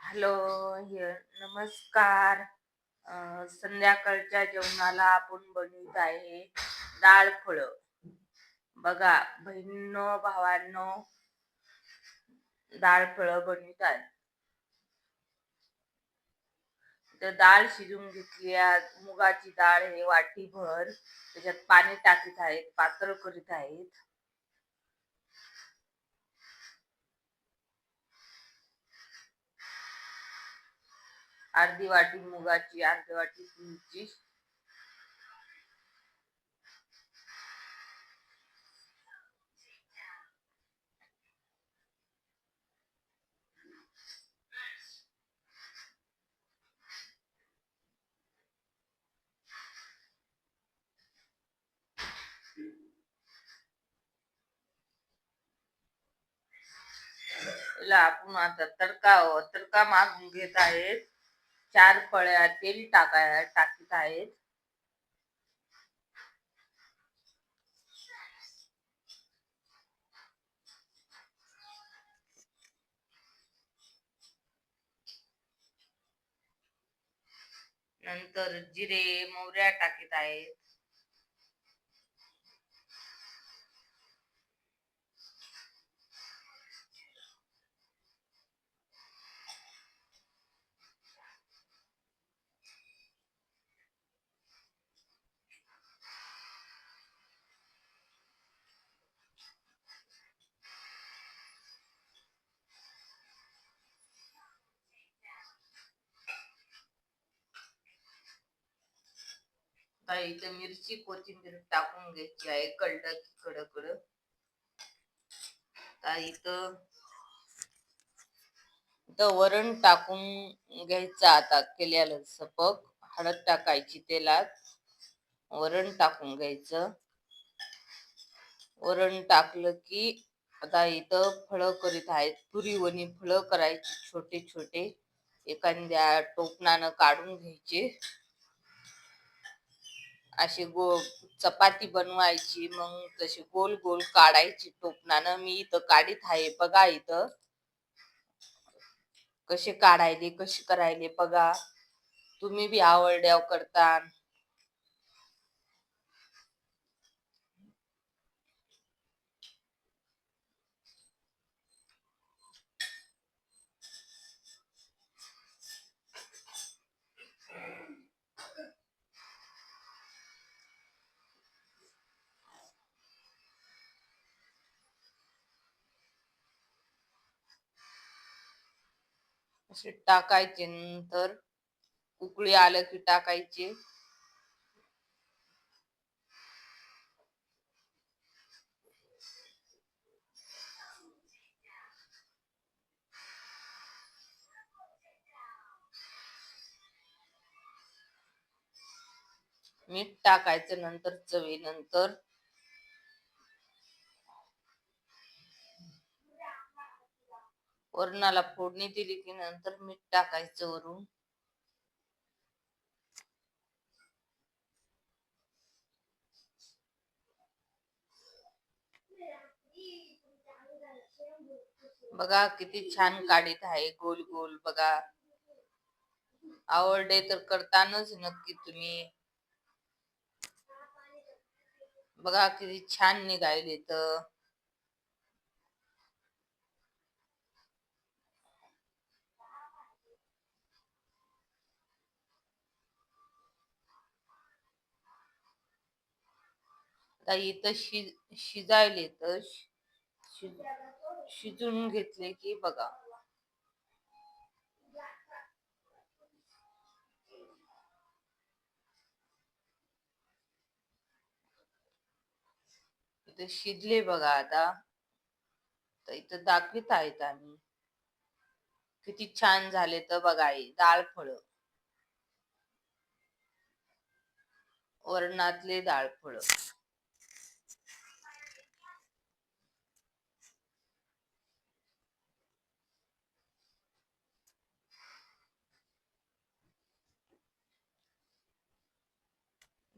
Hello नमस्कार. संध्याकाळच्या जेवणाला आपण बनवित आहे डाळ फळ. बघा बहिणीनो भावांनो डाळ फळ बनवित आहे तर डाळ शिजून घेतली आहे. मुगाची डाळ हे वाटीभर. त्याच्यात पाणी टाकीत आहेत पातळ करीत आहेत. अर्धी वाटी मुगाची अर्धी वाटी तुरीची. आपण आता तडका तडका मागून घेत आहेत. चार फळ्या तेल टाकाय टाकीत आहेत. नंतर जिरे मोहऱ्या टाकीत आहेत. आता इथं मिरची कोथिंबीर टाकून घ्यायची आहे कळलं की कड आता इथं इथं वरण टाकून घ्यायचं आता केल्याला सपक. हळद टाकायची तेलात. वरण टाकून घ्यायचं. वरण टाकलं की आता इथं फळं करीत आहेत. पुरीवणी फळं करायची छोटे छोटे एखाद्या टोपणानं काढून घ्यायचे. अशी गो चपाती बनवायची मग तशी गोल गोल काढायची टोपणानं. मी इथं काढीत आहे बघा इथं. कसे काढायले कसे करायले बघा. तुम्ही बी आवडल्याव करता असे टाकायचे नंतर उकळी आलं की टाकायचे. मीठ टाकायचं नंतर चवीनंतर वरणाला फोडणी दिली की नंतर मीठ टाकायचं वरून. बघा किती छान काढीत आहे गोल गोल बघा. आवडले तर करतानच नक्की तुम्ही. बघा किती छान निघायले तर आता इथं शिज शिजायले तर शिजून घेतले की बघा. इथं शिजले बघा आता. तर इथं दाखवित आहेत आम्ही. किती छान झाले तर बघा दाळ डाळ फळ. वरणातले डाळ फळ.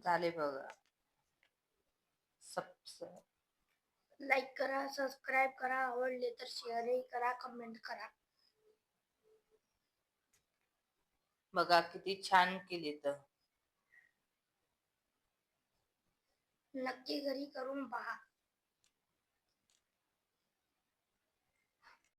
झाले बघा. लाईक करा सबस्क्राईब करा आवडले तर शेअरही करा कमेंट करा. बघा किती छान केली तर. नक्की घरी करून पहा.